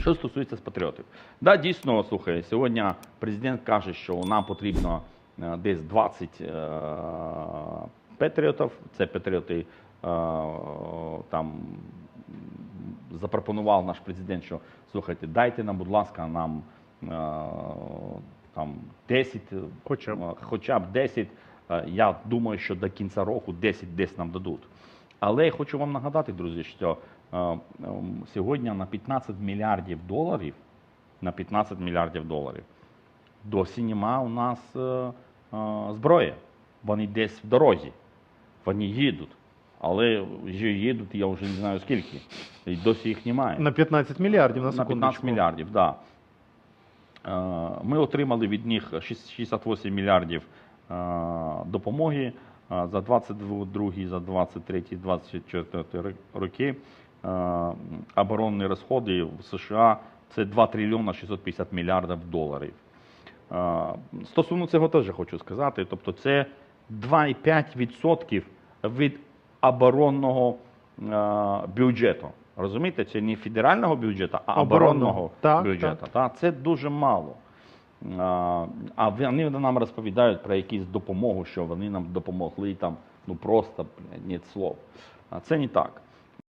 Що стосується з патріотів, да, дійсно, слухай, сьогодні президент каже, що нам потрібно е, десь 20 е, патріотів. Це патріоти е, там запропонував наш президент, що слухайте, дайте нам, будь ласка, нам е, там 10, е, Хоча б. хоча б 10. Е, Я думаю, що до кінця року 10 десь нам дадуть. Але я хочу вам нагадати, друзі, що е, ем, сьогодні на 15 мільярдів доларів, на 15 мільярдів доларів досі нема у нас е, е, зброї. Вони десь в дорозі. Вони їдуть. Але вже їдуть, я вже не знаю скільки. І досі їх немає. На 15 мільярдів на На 15 мільярдів, так. Да. Ми отримали від них 68 мільярдів допомоги за 22, за 23, 24 роки. Е, Оборонні розходи в США це 2 трильйона 650 мільярдів доларів. Е, Стосовно цього теж хочу сказати, тобто це 2,5% від оборонного е, бюджету. Розумієте, це не федерального бюджету, а Оборонного. оборонного Так, бюджету. Та, це дуже мало. А, вони нам розповідають про якісь допомогу, що вони нам допомогли там, ну просто блядь, ні слов. А це не так.